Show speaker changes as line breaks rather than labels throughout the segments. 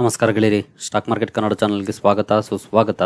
ನಮಸ್ಕಾರ ಗೆಳೆಯರಿ stock market Kannada ಚಾನಲ್ಗೆ ಸ್ವಾಗತ, ಸುಸ್ವಾಗತ.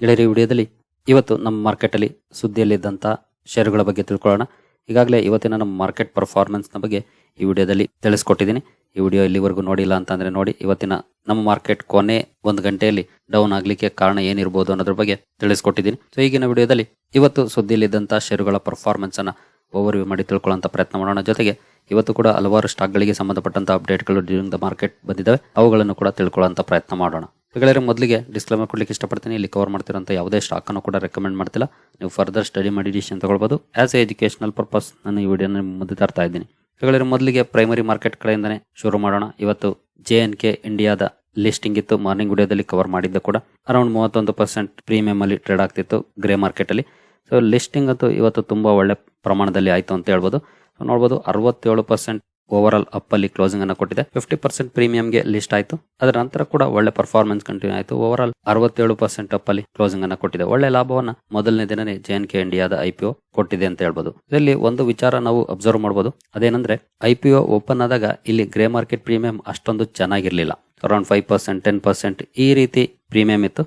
ಗೆಳೆಯರಿ ವಿಡಿಯೋದಲ್ಲಿ ಇವತ್ತು ನಮ್ಮ ಮಾರ್ಕೆಟಲ್ಲಿ ಸುದ್ದಿಯಲ್ಲಿದ್ದಂಥ ಷೇರುಗಳ ಬಗ್ಗೆ ತಿಳ್ಕೊಳ್ಳೋಣ. ಈಗಾಗಲೇ ಇವತ್ತಿನ ನಮ್ಮ ಮಾರ್ಕೆಟ್ ಪರ್ಫಾರ್ಮೆನ್ಸ್ನ ಬಗ್ಗೆ ಈ ವಿಡಿಯೋದಲ್ಲಿ ತಿಳಿಸ್ಕೊಟ್ಟಿದ್ದೀನಿ. ಈ ವಿಡಿಯೋ ಇಲ್ಲಿವರೆಗೂ ನೋಡಿಲ್ಲ ಅಂತಂದರೆ ನೋಡಿ, ಇವತ್ತಿನ ನಮ್ಮ ಮಾರ್ಕೆಟ್ ಕೊನೆ ಒಂದು ಗಂಟೆಯಲ್ಲಿ ಡೌನ್ ಆಗಲಿಕ್ಕೆ ಕಾರಣ ಏನಿರ್ಬೋದು ಅನ್ನೋದ್ರ ಬಗ್ಗೆ ತಿಳಿಸ್ಕೊಟ್ಟಿದ್ದೀನಿ. ಸೊ ಈಗಿನ ವಿಡಿಯೋದಲ್ಲಿ ಇವತ್ತು ಸುದ್ದಿಯಲ್ಲಿದ್ದಂಥ ಷೇರುಗಳ ಪರ್ಫಾರ್ಮೆನ್ಸನ್ನು ಓವರ್ ಓವರ್ವ್ಯೂ ಮಾಡಿ ತಿಳ್ಕೊಳ್ಳೋಂಥ ಪ್ರಯತ್ನ ಮಾಡೋಣ. ಜೊತೆಗೆ ಇವತ್ತು ಕೂಡ ಹಲವಾರು ಸ್ಟಾಕ್ಗಳಿಗೆ ಸಂಬಂಧಪಟ್ಟಂತ ಅಪ್ಡೇಟ್ಗಳು ಡ್ಯೂರಿಂಗ್ ದ ಮಾರ್ಕೆಟ್ ಬಂದಿದ್ದಾವೆ ಅವುಗಳನ್ನು ಕೂಡ ತಿಳ್ಕೊಳ್ಳೋಂಥ ಪ್ರಯತ್ನ ಮಾಡೋಣ. ಗೆಳೆಯರೆ, ಮೊದಲಿಗೆ ಡಿಸ್ಕ್ಲೇಮರ್ ಕೊಡ್ಲಿಕ್ಕೆ ಇಷ್ಟಪಡ್ತೀನಿ. ಇಲ್ಲಿ ಕವರ್ ಮಾಡ್ತಿರೋಂಥ ಯಾವುದೇ ಸ್ಟಾಕ್ ಅನ್ನು ಕೂಡ ರೆಕಮೆಂಡ್ ಮಾಡ್ತಿಲ್ಲ. ನೀವು ಫರ್ದರ್ ಸ್ಟಡಿ ಮಾಡಿ ಡಿಸಿಷನ್ ತಗೊಳ್ಬೋದು. ಆಸ್ ಎ ಎಜುಕೇಶನಲ್ ಪರ್ಪಸ್ ನಾನು ಈ ವಿಡಿಯೋನ ಮುಂದೆ ತರ್ತಾ ಇದ್ದೀನಿ. ಗೆಳೆಯರೆ, ಮೊದಲಿಗೆ ಪ್ರೈಮರಿ ಮಾರ್ಕೆಟ್ ಕಡೆಯಿಂದನೇ ಶುರು ಮಾಡೋಣ. ಇವತ್ತು ಜೆ ಎನ್ ಕೆ ಇಂಡಿಯಾದ ಲಿಸ್ಟಿಂಗ್ ಇತ್ತು. ಮಾರ್ನಿಂಗ್ ವಿಡಿಯೋದಲ್ಲಿ ಕವರ್ ಮಾಡಿದ್ದೆ ಕೂಡ ಅರೌಂಡ್ ಮೂವತ್ತೊಂದು ಪರ್ಸೆಂಟ್ ಪ್ರೀಮಿಯಂ ಅಲ್ಲಿ ಟ್ರೇಡ್ ಆಗ್ತಿತ್ತು ಗ್ರೇ ಮಾರ್ಕೆಟ್ ಅಲ್ಲಿ. ಸೊ ಲಿಸ್ಟಿಂಗ್ ಅಂತೂ ಇವತ್ತು ತುಂಬಾ ಒಳ್ಳೆ ಪ್ರಮಾಣದಲ್ಲಿ ಆಯ್ತು ಅಂತ ಹೇಳ್ಬೋದು. ಸೊ ನೋಡ್ಬೋದು ಅರವತ್ತೇಳು ಪರ್ಸೆಂಟ್ ಓವರ್ ಆಲ್ ಅಪ್ ಅಲ್ಲಿ ಕ್ಲೋಸಿಂಗ್ ಅನ್ನು ಕೊಟ್ಟಿದೆ. ಫಿಫ್ಟಿ ಪರ್ಸೆಂಟ್ ಪ್ರೀಮಿಯಂಗೆ ಲಿಸ್ಟ್ ಆಯಿತು. ಅದರ ನಂತರ ಕೂಡ ಒಳ್ಳೆ ಪರ್ಫಾರ್ಮೆನ್ಸ್ ಕಂಟಿನ್ಯೂ ಆಯಿತು. ಓವರ್ ಆಲ್ ಅರವತ್ತೇಳು ಪರ್ಸೆಂಟ್ ಅಪ್ ಅಲ್ಲಿ ಕ್ಲೋಸಿಂಗ್ ಅನ್ನು ಕೊಟ್ಟಿದೆ. ಒಳ್ಳೆ ಲಾಭವನ್ನ ಮೊದಲನೇ ದಿನನೇ ಜೆ ಎನ್ ಕೆ ಇಂಡಿಯಾದ ಐ ಪಿ ಕೊಟ್ಟಿದೆ ಅಂತ ಹೇಳ್ಬೋದು. ಇದರಲ್ಲಿ ಒಂದು ವಿಚಾರ ನಾವು ಅಬ್ಸರ್ವ್ ಮಾಡಬಹುದು ಅದೇನಂದ್ರೆ ಐ ಪಿ ಒ ಓಪನ್ ಆದಾಗ ಇಲ್ಲಿ ಗ್ರೇ ಮಾರ್ಕೆಟ್ ಪ್ರೀಮಿಯಂ ಅಷ್ಟೊಂದು ಚೆನ್ನಾಗಿರ್ಲಿಲ್ಲ. Around five percent ten percent ಈ ರೀತಿ ಪ್ರೀಮಿಯಂ ಇತ್ತು.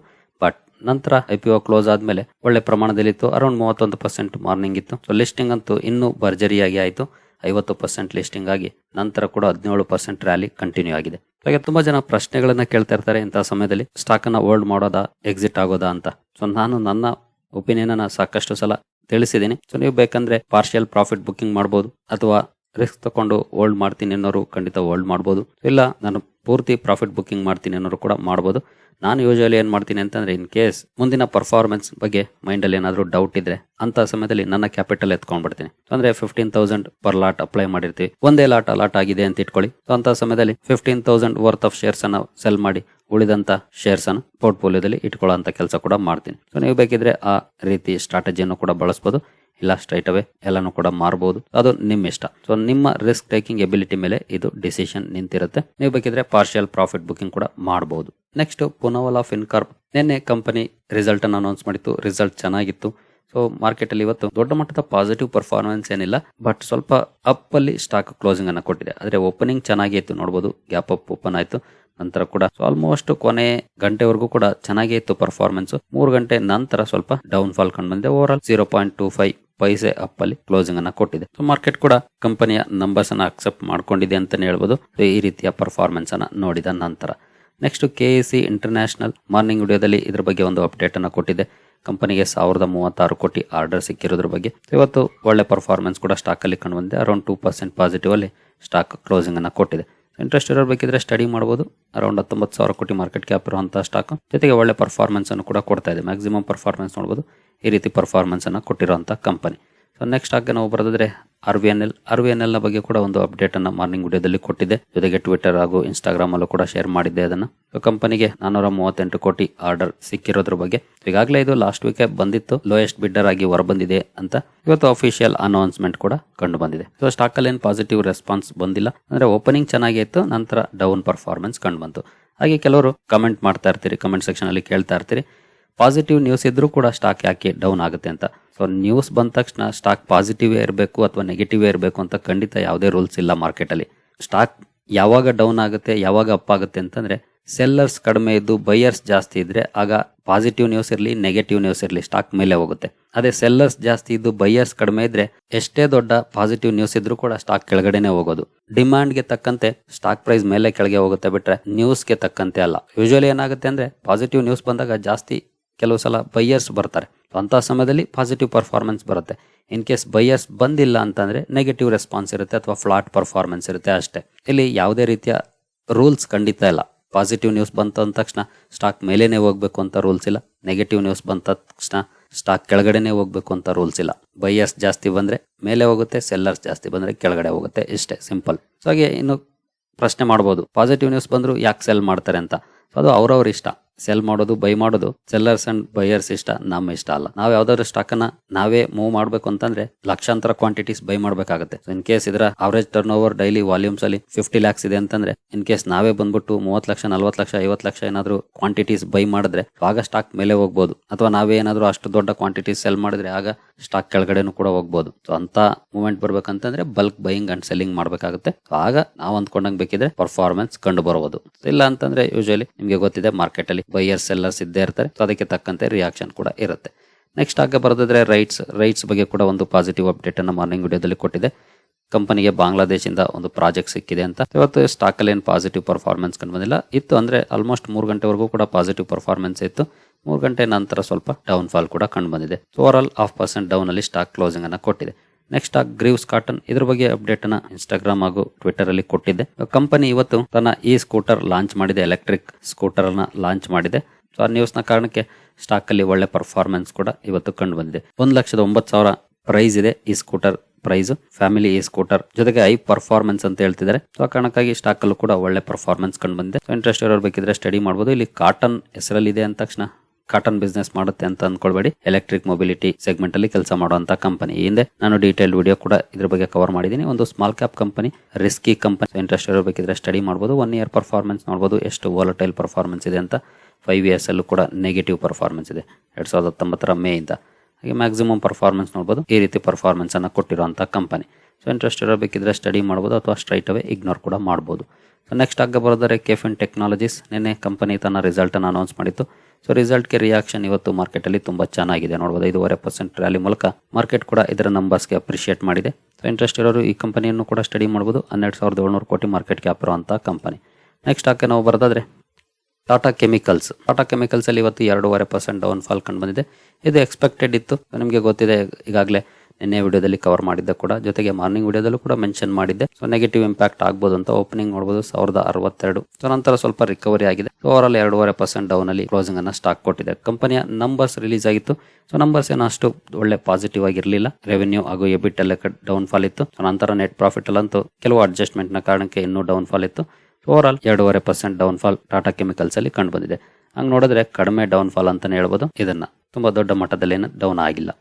ನಂತರ ಐ ಪಿ ಒ ಕ್ಲೋಸ್ ಆದ್ಮೇಲೆ ಒಳ್ಳೆ ಪ್ರಮಾಣದಲ್ಲಿ ಇತ್ತು ಅರೌಂಡ್ ಮೂವತ್ತೊಂದು ಪರ್ಸೆಂಟ್ ಮಾರ್ನಿಂಗ್ ಇತ್ತು. ಸೊ ಲಿಸ್ಟಿಂಗ್ ಅಂತೂ ಇನ್ನೂ ಭರ್ಜರಿಯಾಗಿ ಆಯಿತು. ಐವತ್ತು ಪರ್ಸೆಂಟ್ ಲಿಸ್ಟಿಂಗ್ ಆಗಿ ನಂತರ ಕೂಡ ಹದಿನೇಳು ಪರ್ಸೆಂಟ್ ರ್ಯಾಲಿ ಕಂಟಿನ್ಯೂ ಆಗಿದೆ. ಹಾಗೆ ತುಂಬಾ ಜನ ಪ್ರಶ್ನೆಗಳನ್ನ ಕೇಳ್ತಾ ಇರ್ತಾರೆ ಇಂತಹ ಸಮಯದಲ್ಲಿ. ಸ್ಟಾಕ್ ಅನ್ನ ಹೋಲ್ಡ್ ಮಾಡೋದಾ ಎಕ್ಸಿಟ್ ಆಗೋದಾ ಅಂತ. ಸೊ ನಾನು ನನ್ನ ಒಪಿನಿಯನ್ ಸಾಕಷ್ಟು ಸಲ ತಿಳಿಸಿದ್ದೀನಿ. ಸೊ ನೀವು ಬೇಕಂದ್ರೆ ಪಾರ್ಷಿಯಲ್ ಪ್ರಾಫಿಟ್ ಬುಕ್ಕಿಂಗ್ ಮಾಡಬಹುದು ಅಥವಾ ರಿಸ್ಕ್ ತಗೊಂಡು ಹೋಲ್ಡ್ ಮಾಡ್ತೀನಿ ಅನ್ನೋರು ಖಂಡಿತ ಹೋಲ್ಡ್ ಮಾಡ್ಬೋದು. ಇಲ್ಲ, ನಾನು ಪೂರ್ತಿ ಪ್ರಾಫಿಟ್ ಬುಕ್ಕಿಂಗ್ ಮಾಡ್ತೀನಿ ಅನ್ನೋರು ಕೂಡ ಮಾಡ್ಬೋದು. ನಾನು ಯೂಶಲಿ ಏನು ಮಾಡ್ತೀನಿ ಅಂತಂದರೆ ಇನ್ ಕೇಸ್ ಮುಂದಿನ ಪರ್ಫಾರ್ಮೆನ್ಸ್ ಬಗ್ಗೆ ಮೈಂಡಲ್ಲಿ ಏನಾದರೂ ಡೌಟ್ ಇದ್ರೆ, ಅಂತ ಸಮಯದಲ್ಲಿ ನನ್ನ ಕ್ಯಾಪಿಟಲ್ ಎತ್ಕೊಂಡ್ಬಿಡ್ತೀನಿ. ಅಂದ್ರೆ fifteen thousand per lot apply ಮಾಡಿರ್ತೀವಿ. ಒಂದೇ ಲಾಟ್ ಅಲಾಟ್ ಆಗಿದೆ ಅಂತ ಇಟ್ಕೊಳ್ಳಿ. ಅಂತ ಸಮಯದಲ್ಲಿ ಫಿಫ್ಟೀನ್ ತೌಸಂಡ್ ವರ್ತ್ ಆಫ್ ಶೇರ್ಸನ್ನು ಸೆಲ್ ಮಾಡಿ ಉಳಿದಂತ ಶೇರ್ಸ್ ಅನ್ನು ಪೋರ್ಟ್ಫೋಲಿಯೋದಲ್ಲಿ ಇಟ್ಕೊಳ್ಳೋ ಕೆಲಸ ಕೂಡ ಮಾಡ್ತೀನಿ. ಸೊ ನೀವು ಬೇಕಿದ್ರೆ ಆ ರೀತಿ ಸ್ಟ್ರಾಟಜಿಯನ್ನು ಕೂಡ ಬಳಸಬಹುದು ಇಲ್ಲ ಸ್ಟ್ರೈಟ್ ಅವೇ ಎಲ್ಲಾನು ಕೂಡ ಮಾರಬಹುದು ಅದು ನಿಮ್ಮ ಇಷ್ಟ. ಸೊ ನಿಮ್ಮ ರಿಸ್ಕ್ ಟೇಕಿಂಗ್ ಎಬಿಲಿಟಿ ಮೇಲೆ ಇದು ಡಿಸಿಷನ್ ನಿಂತಿರುತ್ತೆ. ನೀವು ಬೇಕಿದ್ರೆ ಪಾರ್ಷಿಯಲ್ ಪ್ರಾಫಿಟ್ ಬುಕಿಂಗ್ ಕೂಡ ಮಾಡಬಹುದು ನೆಕ್ಸ್ಟ್ ಪುನವಲ್ ಆಫ್ ಇನ್ಕಾರ್ಪ್ ನಿನ್ನೆ ಕಂಪನಿ ರಿಸಲ್ಟ್ ಅನ್ನು ಅನೌನ್ಸ್ ಮಾಡಿತ್ತು. ರಿಸಲ್ಟ್ ಚೆನ್ನಾಗಿತ್ತು. ಸೊ ಮಾರ್ಕೆಟ್ ಅಲ್ಲಿ ಇವತ್ತು ದೊಡ್ಡ ಮಟ್ಟದ ಪಾಸಿಟಿವ್ ಪರ್ಫಾರ್ಮೆನ್ಸ್ ಏನಿಲ್ಲ ಬಟ್ ಸ್ವಲ್ಪ ಅಪ್ ಅಲ್ಲಿ ಸ್ಟಾಕ್ ಕ್ಲೋಸಿಂಗ್ ಅನ್ನ ಕೊಟ್ಟಿದೆ. ಆದ್ರೆ ಓಪನಿಂಗ್ ಚೆನ್ನಾಗಿ ಇತ್ತು ನೋಡಬಹುದು ಗ್ಯಾಪ್ ಅಪ್ ಓಪನ್ ಆಯ್ತು. ನಂತರ ಕೂಡ ಆಲ್ಮೋಸ್ಟ್ ಕೊನೆ ಗಂಟೆವರೆಗೂ ಕೂಡ ಚೆನ್ನಾಗಿ ಇತ್ತು ಪರ್ಫಾರ್ಮೆನ್ಸ್ ಮೂರು ಗಂಟೆ ನಂತರ ಸ್ವಲ್ಪ ಡೌನ್ ಫಾಲ್ ಕಂಡು ಬಂದಿದೆ. Over all zero point two five ಪೈಸೆ ಅಪ್ ಅಲ್ಲಿ ಕ್ಲೋಸಿಂಗ್ ಅನ್ನ ಕೊಟ್ಟಿದೆ. ಸೊ ಮಾರ್ಕೆಟ್ ಕೂಡ ಕಂಪನಿಯ ನಂಬರ್ಸ್ ಅನ್ನ ಅಕ್ಸೆಪ್ಟ್ ಮಾಡ್ಕೊಂಡಿದೆ ಅಂತಾನೆ ಹೇಳ್ಬೋದು. ಈ ರೀತಿಯ ಪರ್ಫಾರ್ಮೆನ್ಸ್ ಅನ್ನ ನೋಡಿದ ನಂತರ. Next K A C international morning ವಿಡಿಯೋದಲ್ಲಿ ಇದ್ರ ಬಗ್ಗೆ ಒಂದು ಅಪ್ಡೇಟ್ ಅನ್ನ ಕೊಟ್ಟಿದೆ. ಕಂಪನಿಗೆ ಸಾವಿರದ ಮೂವತ್ತಾರು ಕೋಟಿ ಆರ್ಡರ್ ಸಿಕ್ಕಿರೋದ್ರ ಬಗ್ಗೆ. ಇವತ್ತು ಒಳ್ಳೆ ಪರ್ಫಾರ್ಮೆನ್ಸ್ ಕೂಡ ಸ್ಟಾಕ್ ಅಲ್ಲಿ ಕಂಡು ಬಂದಿದೆ ಅರೌಂಡ್ ಟೂ ಪರ್ಸೆಂಟ್ ಪಾಸಿಟಿವ್ ಅಲ್ಲಿ ಸ್ಟಾಕ್ ಕ್ಲೋಸಿಂಗ್ ಅನ್ನು ಕೊಟ್ಟಿದೆ. ಇಂಟ್ರೆಸ್ಟ್ ಇರೋರು ಬೇಕಿದ್ರೆ ಸ್ಟಡಿ ಮಾಡಬಹುದು ಅರೌಂಡ್ ಹತ್ತೊಂಬತ್ತು ಸಾವಿರ ಕೋಟಿ ಮಾರ್ಕೆಟ್ ಕ್ಯಾಪ್ ಇರುವಂತಹ ಸ್ಟಾಕ್ ಜೊತೆಗೆ ಒಳ್ಳೆ ಪರ್ಫಾರ್ಮೆನ್ಸ್ ಅನ್ನು ಕೂಡ ಕೊಡ್ತಾ ಇದೆ. ಮ್ಯಾಕ್ಸಿಮಮ್ ಪರ್ಫಾರ್ಮೆನ್ಸ್ ನೋಡಬಹುದು ಈ ರೀತಿ ಪರ್ಫಾರ್ಮೆನ್ಸ್ ಅನ್ನು ಕೊಟ್ಟಿರುವಂತಹ ಕಂಪನಿ ಸೊ ನೆಕ್ಸ್ಟ್ ಆಗಿ ನಾವು ಬರೋದಾದ್ರೆ R V N L R V N ಎಲ್ನ ಬಗ್ಗೆ ಕೂಡ ಒಂದು ಅಪ್ಡೇಟ್ ಅನ್ನ ಮಾರ್ನಿಂಗ್ ವಿಡಿಯೋದಲ್ಲಿ ಕೊಟ್ಟಿದ್ದೆ. ಜೊತೆಗೆ ಟ್ವಿಟರ್ ಹಾಗೂ ಇನ್ಸ್ಟಾಗ್ರಾಮ್ ಅಲ್ಲೂ ಕೂಡ ಶೇರ್ ಮಾಡಿದ್ದೆ ಅದನ್ನ. ಕಂಪನಿಗೆ ನಾನೂರ ಮೂವತ್ತೆಂಟು ಕೋಟಿ ಆರ್ಡರ್ ಸಿಕ್ಕಿರೋದ್ರ ಬಗ್ಗೆ. ಈಗಾಗಲೇ ಇದು ಲಾಸ್ಟ್ ವೀಕ್ ಬಂದಿತ್ತು. ಲೋಯೆಸ್ಟ್ ಬಿಡ್ಡರ್ ಆಗಿ ಹೊರಬಂದಿದೆ ಅಂತ ಇವತ್ತು ಅಫಿಷಿಯಲ್ ಅನೌನ್ಸ್ಮೆಂಟ್ ಕೂಡ ಕಂಡು ಬಂದಿದೆ. ಸೊ ಸ್ಟಾಕ್ ಅಲ್ಲಿ ಏನು ಪಾಸಿಟಿವ್ ರೆಸ್ಪಾನ್ಸ್ ಬಂದಿಲ್ಲ. ಅಂದ್ರೆ ಓಪನಿಂಗ್ ಚೆನ್ನಾಗಿ ಇತ್ತು, ನಂತರ ಡೌನ್ ಪರ್ಫಾರ್ಮೆನ್ಸ್ ಕಂಡು ಬಂತು. ಹಾಗೆ ಕೆಲವರು ಕಮೆಂಟ್ ಮಾಡ್ತಾ ಇರ್ತೀರಿ ಕಮೆಂಟ್ ಸೆಕ್ಷನ್ ಅಲ್ಲಿ ಕೇಳ್ತಾ ಇರ್ತೀರಿ. ಪಾಸಿಟಿವ್ ನ್ಯೂಸ್ ಇದ್ರೂ ಕೂಡ ಸ್ಟಾಕ್ ಯಾಕೆ ಡೌನ್ ಆಗುತ್ತೆ ಅಂತ. ಸೊ ನ್ಯೂಸ್ ಬಂದ ತಕ್ಷಣ ಸ್ಟಾಕ್ ಪಾಸಿಟಿವ್ ಇರಬೇಕು ಅಥವಾ ನೆಗೆಟಿವ್ ಇರಬೇಕು ಅಂತ ಖಂಡಿತ ಯಾವುದೇ ರೂಲ್ಸ್ ಇಲ್ಲ ಮಾರ್ಕೆಟಲ್ಲಿ ಸ್ಟಾಕ್ ಯಾವಾಗ ಡೌನ್ ಆಗುತ್ತೆ, ಯಾವಾಗ ಅಪ್ ಆಗುತ್ತೆ ಅಂತಂದರೆ ಸೆಲ್ಲರ್ಸ್ ಕಡಿಮೆ ಇದ್ದು ಬೈಯರ್ಸ್ ಜಾಸ್ತಿ ಇದ್ದರೆ ಆಗ ಪಾಸಿಟಿವ್ ನ್ಯೂಸ್ ಇರಲಿ ನೆಗೆಟಿವ್ ನ್ಯೂಸ್ ಇರಲಿ ಸ್ಟಾಕ್ ಮೇಲೆ ಹೋಗುತ್ತೆ. ಅದೇ ಸೆಲ್ಲರ್ಸ್ ಜಾಸ್ತಿ ಇದ್ದು ಬೈಯರ್ಸ್ ಕಡಿಮೆ ಇದ್ದರೆ ಎಷ್ಟೇ ದೊಡ್ಡ ಪಾಸಿಟಿವ್ ನ್ಯೂಸ್ ಇದ್ದರೂ ಕೂಡ ಸ್ಟಾಕ್ ಕೆಳಗಡೆನೆ ಹೋಗೋದು. ಡಿಮ್ಯಾಂಡ್ಗೆ ತಕ್ಕಂತೆ ಸ್ಟಾಕ್ ಪ್ರೈಸ್ ಮೇಲೆ ಕೆಳಗೆ ಹೋಗುತ್ತೆ ಬಿಟ್ರೆ ನ್ಯೂಸ್ಗೆ ತಕ್ಕಂತೆ ಅಲ್ಲ. ಯೂಶುವಲಿ ಏನಾಗುತ್ತೆ ಅಂದರೆ ಪಾಸಿಟಿವ್ ನ್ಯೂಸ್ ಬಂದಾಗ ಜಾಸ್ತಿ ಕೆಲವು ಸಲ ಬೈಯರ್ಸ್ ಬರ್ತಾರೆ. ಅಂಥ ಸಮಯದಲ್ಲಿ ಪಾಸಿಟಿವ್ ಪರ್ಫಾರ್ಮೆನ್ಸ್ ಬರುತ್ತೆ. ಇನ್ ಕೇಸ್ ಬೈಯರ್ಸ್ ಬಂದಿಲ್ಲ ಅಂತಂದರೆ ನೆಗೆಟಿವ್ ರೆಸ್ಪಾನ್ಸ್ ಇರುತ್ತೆ ಅಥವಾ ಫ್ಲಾಟ್ ಪರ್ಫಾರ್ಮೆನ್ಸ್ ಇರುತ್ತೆ ಅಷ್ಟೇ. ಇಲ್ಲಿ ಯಾವುದೇ ರೀತಿಯ ರೂಲ್ಸ್ ಖಂಡಿತ ಇಲ್ಲ. ಪಾಸಿಟಿವ್ ನ್ಯೂಸ್ ಬಂತ ತಕ್ಷಣ ಸ್ಟಾಕ್ ಮೇಲೇನೆ ಹೋಗ್ಬೇಕು ಅಂತ ರೂಲ್ಸ್ ಇಲ್ಲ. ನೆಗೆಟಿವ್ ನ್ಯೂಸ್ ಬಂದ ತಕ್ಷಣ ಸ್ಟಾಕ್ ಕೆಳಗಡೆನೆ ಹೋಗ್ಬೇಕು ಅಂತ ರೂಲ್ಸ್ ಇಲ್ಲ. ಬೈಯರ್ಸ್ ಜಾಸ್ತಿ ಬಂದರೆ ಮೇಲೆ ಹೋಗುತ್ತೆ ಸೆಲ್ಲರ್ಸ್ ಜಾಸ್ತಿ ಬಂದರೆ ಕೆಳಗಡೆ ಹೋಗುತ್ತೆ. ಇಷ್ಟೇ ಸಿಂಪಲ್ ಸೊ ಹಾಗೆ ಇನ್ನು ಪ್ರಶ್ನೆ ಮಾಡ್ಬೋದು. ಪಾಸಿಟಿವ್ ನ್ಯೂಸ್ ಬಂದರೂ ಯಾಕೆ ಸೆಲ್ ಮಾಡ್ತಾರೆ ಅಂತ? ಅದು ಅವ್ರವ್ರ ಇಷ್ಟ. ಸೆಲ್ ಮಾಡೋದು ಬೈ ಮಾಡೋದು ಸೆಲ್ಲರ್ಸ್ ಅಂಡ್ ಬೈಯರ್ಸ್ ಇಷ್ಟ, ನಮ್ಮ ಇಷ್ಟ ಅಲ್ಲ. ನಾವು ಯಾವ್ದಾದ್ರು ಸ್ಟಾಕ್ ಅನ್ನ ನಾವೇ ಮೂವ್ ಮಾಡ್ಬೇಕು ಅಂತಂದ್ರೆ ಲಕ್ಷಾಂತರ ಕ್ವಾಂಟಿಟೀಸ್ ಬೈ ಮಾಡ್ಬೇಕಾಗುತ್ತೆ. ಇನ್ ಕೇಸ್ ಇದರ average turn over daily volumes ಅಲ್ಲಿ ಫಿಫ್ಟಿ ಲ್ಯಾಕ್ಸ್ ಇದೆ ಅಂತಂದ್ರೆ ಇನ್ ಕೇಸ್ ನಾವೇ ಬಂದ್ಬಿಟ್ಟು ಮೂವತ್ ಲಕ್ಷ ನಲ್ವತ್ ಲಕ್ಷ ಐವತ್ ಲಕ್ಷ ಏನಾದ್ರು ಕ್ವಾಂಟಿಟೀಸ್ ಬೈ ಮಾಡಿದ್ರೆ, ಆಗ ಸ್ಟಾಕ್ ಮೇಲೆ ಹೋಗ್ಬೋದು. ಅಥವಾ ನಾವೇ ಏನಾದ್ರು ಅಷ್ಟು ದೊಡ್ಡ ಕ್ವಾಂಟಿಟೀಸ್ ಸೆಲ್ ಮಾಡಿದ್ರೆ, ಆಗ ಸ್ಟಾಕ್ ಕೆಳಗಡೆನೂ ಕೂಡ ಹೋಗ್ಬೋದು. ಸೊ ಅಂತ ಮೂವ್ಮೆಂಟ್ ಬರ್ಬೇಕಂತಂದ್ರೆ ಬಲ್ಕ್ ಬೈಯಿಂಗ್ ಅಂಡ್ ಸೆಲ್ಲಿಂಗ್ ಮಾಡ್ಬೇಕಾಗುತ್ತೆ. ಆಗ ನಾವು ಅಂದ್ಕೊಂಡಂಗೆ ಬೇಕಿದ್ರೆ ಪರ್ಫಾರ್ಮೆನ್ಸ್ ಕಂಡು ಬರಬಹುದು ಇಲ್ಲ ಅಂತಂದ್ರೆ ಯೂಶಲಿ ನಿಮಗೆ ಗೊತ್ತಿದೆ ಮಾರ್ಕೆಟ್ ಅಲ್ಲಿ ಬೈಯರ್ ಸೆಲ್ಲರ್ಸ್ ಇದ್ದೇ ಇರ್ತಾರೆ. ಸೊ ಅದಕ್ಕೆ ತಕ್ಕಂತೆ ರಿಯಾಕ್ಷನ್ ಕೂಡ ಇರುತ್ತೆ. ನೆಕ್ಸ್ಟ್ ಆಗ ಬರೋದಾದ್ರೆ ರೈಟ್ಸ್ ರೈಟ್ಸ್ ಬಗ್ಗೆ ಕೂಡ ಒಂದು ಪಾಸಿಟಿವ್ ಅಪ್ಡೇಟ್ ಅನ್ನು ಮಾರ್ನಿಂಗ್ ವಿಡಿಯೋದಲ್ಲಿ ಕೊಟ್ಟಿದೆ. ಕಂಪನಿಗೆ ಬಾಂಗ್ಲಾದೇಶದಿಂದ ಒಂದು ಪ್ರಾಜೆಕ್ಟ್ ಸಿಕ್ಕಿದೆ ಅಂತ. ಇವತ್ತು ಸ್ಟಾಕ್ ಅಲ್ಲಿ ಏನು ಪಾಸಿಟಿವ್ ಪರ್ಫಾರ್ಮೆನ್ಸ್ ಕಂಡು ಬಂದಿಲ್ಲ. ಇತ್ತು ಅಂದ್ರೆ ಆಲ್ಮೋಸ್ಟ್ ಮೂರು ಗಂಟೆವರೆಗೂ ಕೂಡ ಪಾಸಿಟಿವ್ ಪರ್ಫಾರ್ಮೆನ್ಸ್ ಇತ್ತು. ಮೂರು ಗಂಟೆ ನಂತರ ಸ್ವಲ್ಪ ಡೌನ್ ಫಾಲ್ ಕೂಡ ಕಂಡು ಬಂದಿದೆ. Over all half percent down ಅಲ್ಲಿ ಸ್ಟಾಕ್ ಕ್ಲೋಸಿಂಗ್ ಅನ್ನ ಕೊಟ್ಟಿದೆ. ನೆಕ್ಸ್ಟ್ ಸ್ಟಾಕ್ ಗ್ರೀವ್ಸ್ ಕಾಟನ್ ಇದ್ರ ಬಗ್ಗೆ ಅಪ್ಡೇಟ್ ಅನ್ನ ಇನ್ಸ್ಟಾಗ್ರಾಮ್ ಹಾಗೂ ಟ್ವಿಟರ್ ಅಲ್ಲಿ ಕೊಟ್ಟಿದ್ದೆ. ಕಂಪನಿ ಇವತ್ತು ತನ್ನ ಈ ಸ್ಕೂಟರ್ ಲಾಂಚ್ ಮಾಡಿದೆ ಎಲೆಕ್ಟ್ರಿಕ್ ಸ್ಕೂಟರ್ ಅನ್ನ ಲಾಂಚ್ ಮಾಡಿದೆ. ಸೊ ಆ ನ್ಯೂಸ್ನ ಕಾರಣಕ್ಕೆ ಸ್ಟಾಕ್ ಅಲ್ಲಿ ಒಳ್ಳೆ ಪರ್ಫಾರ್ಮೆನ್ಸ್ ಕೂಡ ಇವತ್ತು ಕಂಡು ಬಂದಿದೆ. ಒಂದು ಲಕ್ಷದ ಒಂಬತ್ತು ಸಾವಿರ ಪ್ರೈಸ್ ಇದೆ ಈ ಸ್ಕೂಟರ್ ಪ್ರೈಸ್ ಫ್ಯಾಮಿಲಿ ಈ ಸ್ಕೂಟರ್ ಜೊತೆಗೆ ಐ ಪರ್ಫಾರ್ಮೆನ್ಸ್ ಅಂತ ಹೇಳ್ತಿದ್ದಾರೆ. ಸೊ ಆ ಕಾರಣಕ್ಕಾಗಿ ಸ್ಟಾಕ್ ಅಲ್ಲೂ ಕೂಡ ಒಳ್ಳೆ ಪರ್ಫಾರ್ಮೆನ್ಸ್ ಕಂಡು ಬಂದಿದೆ. ಸೊ ಇಂಟ್ರೆಸ್ಟ್ ಇರೋರು ಬೇಕಿದ್ರೆ ಸ್ಟಡಿ ಮಾಡಬಹುದು ಇಲ್ಲಿ ಕಾಟನ್ ಹೆಸರಲ್ಲಿ ಇದೆ ಅಂದ ತಕ್ಷಣ. ಕಾಟನ್ ಬಿಸ್ನೆಸ್ ಮಾಡುತ್ತೆ ಅಂತ ಅನ್ಕೊಳ್ಬೇಡಿ. ಎಲೆಕ್ಟ್ರಿಕ್ ಮೊಬಿಲಿಟಿ ಸೆಗ್ಮೆಂಟ್ ಅಲ್ಲಿ ಕೆಲಸ ಮಾಡುವಂತ ಕಂಪನಿ ಹಿಂದೆ. ನಾನು ಡೀಟೇಲ್ ವಿಡಿಯೋ ಕೂಡ ಇದ್ರ ಬಗ್ಗೆ ಕವರ್ ಮಾಡಿದ್ದೀನಿ. ಒಂದು small cap company risky company interest ಇರೋ ಬೇಕಿದ್ರೆ ಸ್ಟಡಿ ಮಾಡಬಹುದು ಒನ್ ಇಯರ್ ಪರ್ಫಾರ್ಮೆನ್ಸ್ ನೋಡಬಹುದು ಎಷ್ಟು ವಾಲಟೈಲ್ ಪರ್ಫಾರ್ಮೆನ್ಸ್ ಇದೆ ಅಂತ. ಫೈವ್ ಇಯರ್ಸ್ ಅಲ್ಲೂ ಕೂಡ ನೆಗೆಟಿವ್ ಪರ್ಫಾರ್ಮೆನ್ಸ್ ಇದೆ. ಎರಡ್ ಸಾವಿರದ ಹತ್ತೊಂಬತ್ತರ ಮೇ ಇಂದ ಹಾಗೆ ಮ್ಯಾಕ್ಸಿಮಮ್ ಪರ್ಫಾರ್ಮೆನ್ಸ್ ನೋಡ್ಬೋದು. ಈ ರೀತಿ ಪರ್ಫಾರ್ಮೆನ್ಸ್ ಅನ್ನು ಕೊಟ್ಟಿರುವಂತ ಕಂಪನಿ ಸೊ ಇಂಟ್ರೆಸ್ಟ್ ಇರಬೇಕಿದ್ರೆ ಸ್ಟಡಿ ಮಾಡ್ಬೋದು ಅಥವಾ ಸ್ಟ್ರೈಟ್ ಅವೇ ಇಗ್ನೋರ್ ಕೂಡ ಮಾಡ್ಬೋದು. ಸೊ ನೆಕ್ಸ್ಟ್ ಆಗ ಬರೋದರೆ ಕೆಫಿನ್ ಟೆಕ್ನಾಲಜೀಸ್ ನಿನ್ನೆ ಕಂಪನಿ ತನ್ನ ರಿಸಲ್ಟ್ ಅನ್ನು ಅನೌನ್ಸ್ ಮಾಡಿತ್ತು. ಸೊ ರಿಸಲ್ಟ್ಗೆ ರಿಯಾಕ್ಷನ್ ಇವತ್ತು ಮಾರ್ಕೆಟ್ ಅಲ್ಲಿ ತುಂಬಾ ಚೆನ್ನಾಗಿದೆ ನೋಡಬಹುದು ಐದೂವರೆ ಪರ್ಸೆಂಟ್ ರ್ಯಾಲಿ ಮೂಲಕ ಮಾರ್ಕೆಟ್ ಕೂಡ ಇದರ ನಂಬರ್ಸ್ಗೆ ಅಪ್ರಿಷಿಯೇಟ್ ಮಾಡಿದೆ. ಸೊ ಇಂಟ್ರೆಸ್ಟ್ ಇರೋರು ಈ ಕಂಪನಿಯನ್ನು ಕೂಡ ಸ್ಟಡಿ ಮಾಡಬಹುದು ಹನ್ನೆರಡು ಸಾವಿರದ ಏಳ್ನೂರು ಕೋಟಿ ಮಾರ್ಕೆಟ್ ಕ್ಯಾಪ್ ಇರುವಂತ ಕಂಪನಿ ನೆಕ್ಸ್ಟ್ ಆಕೆ ನಾವು ಬರೋದಾದ್ರೆ ಟಾಟಾ ಕೆಮಿಕಲ್ಸ್ ಟಾಟಾ ಕೆಮಿಕಲ್ಸ್ ಅಲ್ಲಿ ಇವತ್ತು ಎರಡೂವರೆ ಪರ್ಸೆಂಟ್ ಡೌನ್ ಫಾಲ್ ಕಂಡು ಬಂದಿದೆ. ಇದು ಎಕ್ಸ್ಪೆಕ್ಟೆಡ್ ಇತ್ತು. ನಿಮಗೆ ಗೊತ್ತಿದೆ, ಈಗಾಗಲೇ ನಿನ್ನೆ ವಿಡಿಯೋದಲ್ಲಿ ಕವರ್ ಮಾಡಿದ್ದೆ ಕೂಡ. ಜೊತೆಗೆ ಮಾರ್ನಿಂಗ್ ವಿಡಿಯೋದಲ್ಲೂ ಕೂಡ ಮೆನ್ಷನ್ ಮಾಡಿದ್ದೆ. ಸೊ ನೆಗೆಟಿವ್ ಇಂಪ್ಯಾಕ್ಟ್ ಆಗ್ಬೋದು ಅಂತ ಓಪನಿಂಗ್ ನೋಡಬಹುದು ಸಾವಿರದ ಅರವತ್ತೆರಡು. ಸೊ ನಂತರ ಸ್ವಲ್ಪ ರಿಕವರಿ ಆಗಿದೆ. ಓವರ್ ಆಲ್ ಎರಡೂವರೆ ಪರ್ಸೆಂಟ್ ಡೌನ್ ಅಲ್ಲಿ ಕ್ಲೋಸಿಂಗ್ ಅನ್ನ ಸ್ಟಾಕ್ ಕೊಟ್ಟಿದೆ. ಕಂಪನಿಯ ನಂಬರ್ಸ್ ರಿಲೀಸ್ ಆಗಿತ್ತು. ಸೊ ನಂಬರ್ಸ್ ಏನೋ ಅಷ್ಟು ಒಳ್ಳೆ ಪಾಸಿಟಿವ್ ಆಗಿರಲಿಲ್ಲ. ರೆವೆನ್ಯೂ ಹಾಗೂ ಎಬಿಟ್ ಎಲ್ಲ ಡೌನ್ ಫಾಲ್ ಇತ್ತು. ಸೊ ನಂತರ ನೆಟ್ ಪ್ರಾಫಿಟ್ ಅಲ್ಲಂತೂ ಕೆಲವು ಅಡ್ಜಸ್ಟ್ಮೆಂಟ್ನ ಕಾರಣಕ್ಕೆ ಇನ್ನೂ ಡೌನ್ ಫಾಲ್ ಇತ್ತು. ಓವರ್ ಆಲ್ ಎರಡೂವರೆ percent down fall Tata Chemicals ಅಲ್ಲಿ ಕಂಡು ಬಂದಿದೆ ಹಂಗೆ ನೋಡಿದ್ರೆ ಕಡಿಮೆ ಡೌನ್ ಫಾಲ್ ಹೇಳ್ಬೋದು. ಇದನ್ನ ತುಂಬಾ ದೊಡ್ಡ ಮಟ್ಟದಲ್ಲಿ ಡೌನ್ ಆಗಿಲ್ಲ.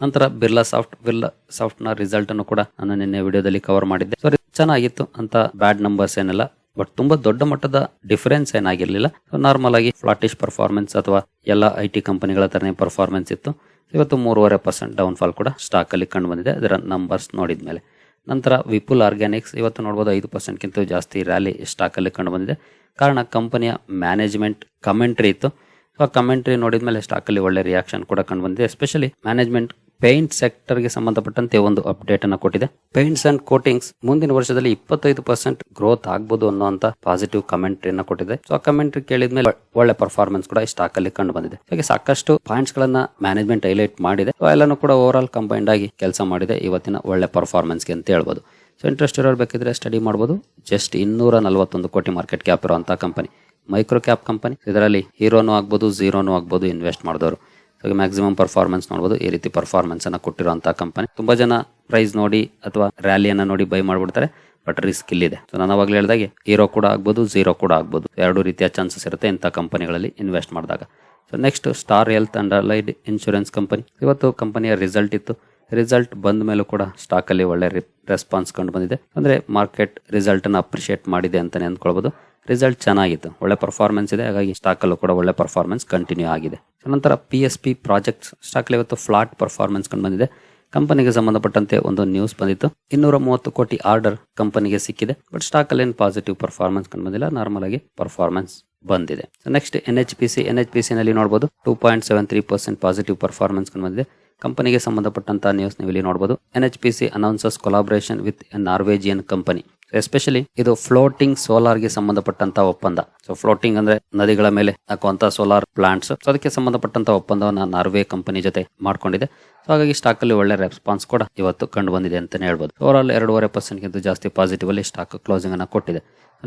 ನಂತರ ಬಿರ್ಲಾ ಸಾಫ್ಟ್ ಬಿರ್ಲಾ ಸಾಫ್ಟ್ನ ರಿಸಲ್ಟ್ ಅನ್ನು ಕೂಡ ನಾನು ನಿನ್ನೆ ವಿಡಿಯೋದಲ್ಲಿ ಕವರ್ ಮಾಡಿದ್ದೆ. ಸೊ ಚೆನ್ನಾಗಿತ್ತು ಅಂತ ಬ್ಯಾಡ್ ನಂಬರ್ಸ್ ಏನಿಲ್ಲ. ಬಟ್ ತುಂಬಾ ದೊಡ್ಡ ಮಟ್ಟದ ಡಿಫರೆನ್ಸ್ ಏನಾಗಿರ್ಲಿಲ್ಲ. ನಾರ್ಮಲ್ ಆಗಿ ಫ್ಲಾಟಿಶ್ ಪರ್ಫಾರ್ಮೆನ್ಸ್ ಅಥವಾ ಎಲ್ಲ ಐ ಟಿ ಕಂಪನಿಗಳ ತರನೇ ಪರ್ಫಾರ್ಮೆನ್ಸ್ ಇತ್ತು. ಇವತ್ತು ಮೂರುವರೆ ಪರ್ಸೆಂಟ್ ಡೌನ್ ಫಾಲ್ ಕೂಡ ಸ್ಟಾಕ್ ಅಲ್ಲಿ ಕಂಡು ಬಂದಿದೆ ಅದರ ನಂಬರ್ಸ್ ನೋಡಿದ ಮೇಲೆ ನಂತರ ವಿಪುಲ್ ಆರ್ಗ್ಯಾನಿಕ್ಸ್, ಇವತ್ತು ನೋಡ್ಬೋದು ಐದು ಪರ್ಸೆಂಟ್ಗಿಂತ ಜಾಸ್ತಿ ರ್ಯಾಲಿ ಸ್ಟಾಕಲ್ಲಿ ಕಂಡು ಬಂದಿದೆ. ಕಾರಣ ಕಂಪನಿಯ ಮ್ಯಾನೇಜ್ಮೆಂಟ್ ಕಮೆಂಟ್ರಿ ಇತ್ತು. ಸೊ ಕಮೆಂಟ್ರಿ ನೋಡಿದ ಮೇಲೆ ಸ್ಟಾಕಲ್ಲಿ ಒಳ್ಳೆ ರಿಯಾಕ್ಷನ್ ಕೂಡ ಕಂಡು ಬಂದಿದೆ. ಎಸ್ಪೆಷಲಿ ಮ್ಯಾನೇಜ್ಮೆಂಟ್ ಪೇಂಟ್ ಸೆಕ್ಟರ್ಗೆ ಸಂಬಂಧಪಟ್ಟಂತೆ ಒಂದು ಅಪ್ಡೇಟ್ ಅನ್ನು ಕೊಟ್ಟಿದೆ. ಪೇಂಟ್ಸ್ ಅಂಡ್ ಕೋಟಿಂಗ್ಸ್ ಮುಂದಿನ ವರ್ಷದಲ್ಲಿ ಇಪ್ಪತ್ತೈದು ಪರ್ಸೆಂಟ್ ಗ್ರೋತ್ ಆಗಬಹುದು ಅನ್ನುವಂತ ಪಾಸಿಟಿವ್ ಕಮೆಂಟ್ರಿಯನ್ನ ಕೊಟ್ಟಿದೆ. ಸೊ ಆ ಕಮೆಂಟ್ರಿ ಕೇಳಿದ ಮೇಲೆ ಒಳ್ಳೆ ಪರ್ಫಾರ್ಮೆನ್ಸ್ ಕೂಡ ಸ್ಟಾಕ್ ಅಲ್ಲಿ ಕಂಡು ಬಂದಿದೆ. ಹಾಗೆ ಸಾಕಷ್ಟು ಪಾಯಿಂಟ್ಸ್ ಗಳನ್ನ ಮ್ಯಾನೇಜ್ಮೆಂಟ್ ಹೈಲೈಟ್ ಮಾಡಿದೆ. ಎಲ್ಲಾನು ಕೂಡ ಓವರ್ ಆಲ್ ಕಂಬೈಂಡ್ ಆಗಿ ಕೆಲಸ ಮಾಡಿದೆ. ಇವತ್ತಿನ ಒಳ್ಳೆ ಪರ್ಫಾರ್ಮೆನ್ಸ್ಗೆ ಅಂತ ಹೇಳ್ಬೋದು. ಸೊ ಇಂಟ್ರೆಸ್ಟ್ ಇರೋರು ಬೇಕಿದ್ರೆ ಸ್ಟಡಿ ಮಾಡಬಹುದು ಜಸ್ಟ್ ಇನ್ನೂರ ನಲವತ್ತೊಂದು ಕೋಟಿ ಮಾರ್ಕೆಟ್ ಕ್ಯಾಪ್ ಇರುವಂತಹ ಕಂಪನಿ ಮೈಕ್ರೋ ಕ್ಯಾಪ್ ಕಂಪನಿ ಇದರಲ್ಲಿ ಹೀರೋನು ಆಗ್ಬೋದು ಝೀರೋನು ಆಗ್ಬೋದು ಇನ್ವೆಸ್ಟ್ ಮಾಡಿದವರು. ಸೊ ಮ್ಯಾಕ್ಸಿಮಮ್ ಪರ್ಫಾರ್ಮೆನ್ಸ್ ನೋಡ್ಬೋದು. ಈ ರೀತಿ ಪರ್ಫಾರ್ಮೆನ್ಸ್ ಅನ್ನ ಕೊಟ್ಟಿರುವಂತಹ ಕಂಪನಿ ತುಂಬಾ ಜನ ಪ್ರೈಸ್ ನೋಡಿ ಅಥವಾ ರ್ಯಾಲಿಯನ್ನ ನೋಡಿ ಬೈ ಮಾಡ್ಬಿಡ್ತಾರೆ. ಬಟ್ ರಿಸ್ಕ್ ಇಲ್ಲಿದೆ. ಸೊ ನಾನು ಅವಾಗಲೇ ಹೇಳಿದಾಗೆ ಹೀರೋ ಕೂಡ ಆಗ್ಬೋದು ಝೀರೋ ಕೂಡ ಆಗ್ಬೋದು. ಎರಡು ರೀತಿಯ ಚಾನ್ಸಸ್ ಇರುತ್ತೆ ಇಂಥ ಕಂಪನಿಗಳಲ್ಲಿ ಇನ್ವೆಸ್ಟ್ ಮಾಡಿದಾಗ. So next star health and allied insurance company ಇವತ್ತು ಕಂಪನಿಯ ರಿಸಲ್ಟ್ ಇತ್ತು. ರಿಸಲ್ಟ್ ಬಂದ ಮೇಲೂ ಕೂಡ ಸ್ಟಾಕ್ ಅಲ್ಲಿ ಒಳ್ಳೆ ರೆಸ್ಪಾನ್ಸ್ ಕಂಡು ಬಂದಿದೆ. ಅಂದ್ರೆ ಮಾರ್ಕೆಟ್ ರಿಸಲ್ಟ್ ಅನ್ನ ಅಪ್ರಿಶಿಯೇಟ್ ಮಾಡಿದೆ ಅಂತಾನೆ ಅಂದ್ಕೊಳ್ಬಹುದು ರಿಸಲ್ಟ್ ಚೆನ್ನಾಗಿತ್ತು. ಒಳ್ಳೆ ಪರ್ಫಾರ್ಮೆನ್ಸ್ ಇದೆ. ಹಾಗಾಗಿ ಸ್ಟಾಕ್ ಅಲ್ಲೂ ಕೂಡ ಒಳ್ಳೆ ಪರ್ಫಾರ್ಮೆನ್ಸ್ ಕಂಟಿನ್ಯೂ ಆಗಿದೆ. ನಂತರ P S P projects stock ಅಲ್ಲಿ ಇವತ್ತು ಫ್ಲಾಟ್ ಪರ್ಫಾರ್ಮೆನ್ಸ್ ಕಂಡು ಬಂದಿದೆ. ಕಂಪನಿಗೆ ಸಂಬಂಧಪಟ್ಟಂತೆ ಒಂದು ನ್ಯೂಸ್ ಬಂದಿತ್ತು. ಇನ್ನೂರ ಮೂವತ್ತು ಕೋಟಿ ಆರ್ಡರ್ ಕಂಪನಿಗೆ ಸಿಕ್ಕಿದೆ. ಬಟ್ ಸ್ಟಾಕ್ ಅಲ್ಲಿ ಪಾಸಿಟಿವ್ ಪರ್ಫಾರ್ಮೆನ್ಸ್ ಕಂಡು ಬಂದಿಲ್ಲ. ನಾರ್ಮಲ್ ಆಗಿ ಪರ್ಫಾರ್ಮೆನ್ಸ್ ಬಂದಿದೆ. Next N H P C N H P C ನಲ್ಲಿ ನೋಡಬಹುದು two point seven three percent positive performance ಕಂಡು ಬಂದಿದೆ. ಕಂಪನಿಗೆ ಸಂಬಂಧಪಟ್ಟಂತಹ ನ್ಯೂಸ್ ನೀವು ಇಲ್ಲಿ ನೋಡಬಹುದು N H P C announces collaboration with Norwegian company especially ಇದು ಫ್ಲೋಟಿಂಗ್ ಸೋಲಾರ್ಗೆ ಸಂಬಂಧಪಟ್ಟಂತ ಒಪ್ಪಂದ. ಸೊ ಫ್ಲೋಟಿಂಗ್ ಅಂದ್ರೆ ನದಿಗಳ ಮೇಲೆ ಹಾಕುವಂತ ಸೋಲಾರ್ ಪ್ಲಾಂಟ್ಸ್ ಸೊ ಅದಕ್ಕೆ ಸಂಬಂಧಪಟ್ಟಂತ ಒಪ್ಪಂದವನ್ನ ನಾರ್ವೆ ಕಂಪನಿ ಜೊತೆ ಮಾಡ್ಕೊಂಡಿದೆ. ಸೊ ಹಾಗಾಗಿ ಸ್ಟಾಕ್ ಅಲ್ಲಿ ಒಳ್ಳೆ ರೆಸ್ಪಾನ್ಸ್ ಕೂಡ ಇವತ್ತು ಕಂಡು ಬಂದಿದೆ ಅಂತಲೇ ಹೇಳ್ಬೋದು. ಓವರ್ ಆಲ್ ಎರಡೂವರೆ ಪರ್ಸೆಂಟ್ ಗಿಂತ ಜಾಸ್ತಿ ಪಾಸಿಟಿವ್ ಅಲ್ಲಿ ಸ್ಟಾಕ್ ಕ್ಲೋಸಿಂಗ್ ಅನ್ನ ಕೊಟ್ಟಿದೆ.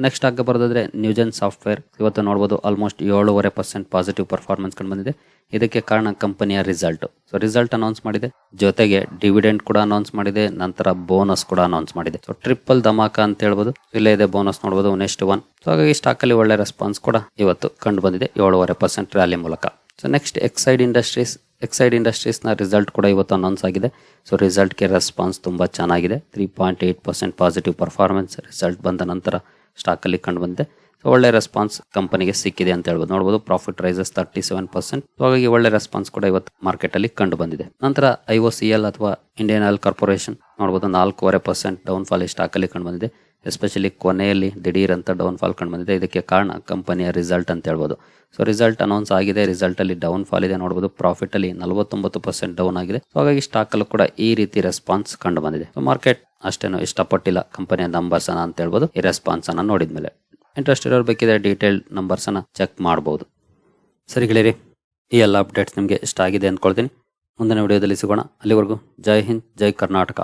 ನೆಕ್ಸ್ಟ್ ಸ್ಟಾಕ್ ಬರೋದಾದ್ರೆ ನ್ಯೂಜನ್ ಸಾಫ್ಟ್ವೇರ್ ಇವತ್ತು ನೋಡಬಹುದು ಆಲ್ಮೋಸ್ಟ್ ಏಳುವರೆ ಪರ್ಸೆಂಟ್ ಪಾಸಿಟಿವ್ ಪರ್ಫಾರ್ಮೆನ್ಸ್ ಕಂಡು ಬಂದಿದೆ. ಇದಕ್ಕೆ ಕಾರಣ ಕಂಪನಿಯ ರಿಸಲ್ಟ್ ಸೊ ರಿಸಲ್ಟ್ ಅನೌನ್ಸ್ ಮಾಡಿದೆ. ಜೊತೆಗೆ ಡಿವಿಡೆಂಡ್ ಕೂಡ ಅನೌನ್ಸ್ ಮಾಡಿದೆ. ನಂತರ ಬೋನಸ್ ಕೂಡ ಅನೌನ್ಸ್ ಮಾಡಿದೆ. ಸೊ ಟ್ರಿಪಲ್ ಧಮಾಕ ಅಂತ ಹೇಳ್ಬೋದು. ಇಲ್ಲೇ ಇದೆ ಬೋನಸ್ ನೋಡಬಹುದು ನೆಕ್ಸ್ಟ್ ಒನ್ ಸೊ ಹಾಗಾಗಿ ಸ್ಟಾಕ್ ಅಲ್ಲಿ ಒಳ್ಳೆ ರೆಸ್ಪಾನ್ಸ್ ಕೂಡ ಇವತ್ತು ಕಂಡು ಬಂದಿದೆ ಏಳುವರೆ ಪರ್ಸೆಂಟ್ ರ್ಯಾಲಿ ಮೂಲಕ. So next Exide industries Exide ಇಂಡಸ್ಟ್ರೀಸ್ನ result ಕೂಡ ಇವತ್ತು ಅನೌನ್ಸ್ ಆಗಿದೆ. ಸೊ ರಿಸಲ್ಟ್ಗೆ ರೆಸ್ಪಾನ್ಸ್ ತುಂಬಾ ಚೆನ್ನಾಗಿದೆ. Three point eight percent positive performance result ಬಂದ ನಂತರ ಸ್ಟಾಕ್ ಅಲ್ಲಿ ಕಂಡು ಬಂದಿದೆ. ಒಳ್ಳೆ ರೆಸ್ಪಾನ್ಸ್ ಕಂಪನಿಗೆ ಸಿಕ್ಕಿದೆ ಅಂತ ಹೇಳ್ಬೋದು. ನೋಡ್ಬೋದು profit rises thirty seven percent ಹಾಗಾಗಿ ಒಳ್ಳೆ ರೆಸ್ಪಾನ್ಸ್ ಕೂಡ ಇವತ್ತು ಮಾರ್ಕೆಟ್ ಅಲ್ಲಿ ಕಂಡು ಬಂದಿದೆ. ನಂತರ ಐ ಒ ಸಿ ಎಲ್ ಅಥವಾ ಇಂಡಿಯನ್ ಆಯಿಲ್ ಕಾರ್ಪೊರೇಷನ್ ನೋಡ್ಬೋದು ನಾಲ್ಕೂವರೆ ಪರ್ಸೆಂಟ್ ಡೌನ್ ಫಾಲ್ ಸ್ಟಾಕ್ ಅಲ್ಲಿ ಕಂಡು ಬಂದಿದೆ. ಎಸ್ಪೆಷಲಿ ಕೊನೆಯಲ್ಲಿ ದಿಢೀರ್ ಅಂತ ಡೌನ್ ಫಾಲ್ ಕಂಡು ಬಂದಿದೆ. ಇದಕ್ಕೆ ಕಾರಣ ಕಂಪನಿಯ ರಿಸಲ್ಟ್ ಅಂತ ಹೇಳ್ಬೋದು. ಸೊ ರಿಸಲ್ಟ್ ಅನೌನ್ಸ್ ಆಗಿದೆ. ರಿಸಲ್ಟ್ ಅಲ್ಲಿ ಡೌನ್ ಫಾಲ್ ಇದೆ. ನೋಡಬಹುದು ಪ್ರಾಫಿಟ್ ಅಲ್ಲಿ ನಲವತ್ತೊಂಬತ್ತು ಪರ್ಸೆಂಟ್ ಡೌನ್ ಆಗಿದೆ. ಸೊ ಹಾಗಾಗಿ ಸ್ಟಾಕ್ ಅಲ್ಲೂ ಕೂಡ ಈ ರೀತಿ ರೆಸ್ಪಾನ್ಸ್ ಕಂಡು ಬಂದಿದೆ. ಮಾರ್ಕೆಟ್ ಅಷ್ಟೇನು ಇಷ್ಟಪಟ್ಟಿಲ್ಲ. ಕಂಪನಿಯ ನಂಬರ್ಸ್ ಅಂತ ಹೇಳ್ಬೋದು. ಈ ರೆಸ್ಪಾನ್ಸ್ ಅನ್ನ ನೋಡಿದ್ಮೇಲೆ. ಇಂಟ್ರೆಸ್ಟ್ ಇರೋರು ಬೇಕಿದ್ರೆ ಡೀಟೇಲ್ ನಂಬರ್ಸನ್ನು ಚೆಕ್ ಮಾಡ್ಬೋದು. ಸರಿ ಗೆಳೆಯರಿ, ಈ ಎಲ್ಲ ಅಪ್ಡೇಟ್ಸ್ ನಿಮಗೆ ಇಷ್ಟ ಆಗಿದೆ ಅಂದ್ಕೊಳ್ತೀನಿ. ಮುಂದಿನ ವಿಡಿಯೋದಲ್ಲಿ ಸಿಗೋಣ. ಅಲ್ಲಿವರೆಗೂ ಜೈ ಹಿಂದ್, ಜೈ ಕರ್ನಾಟಕ.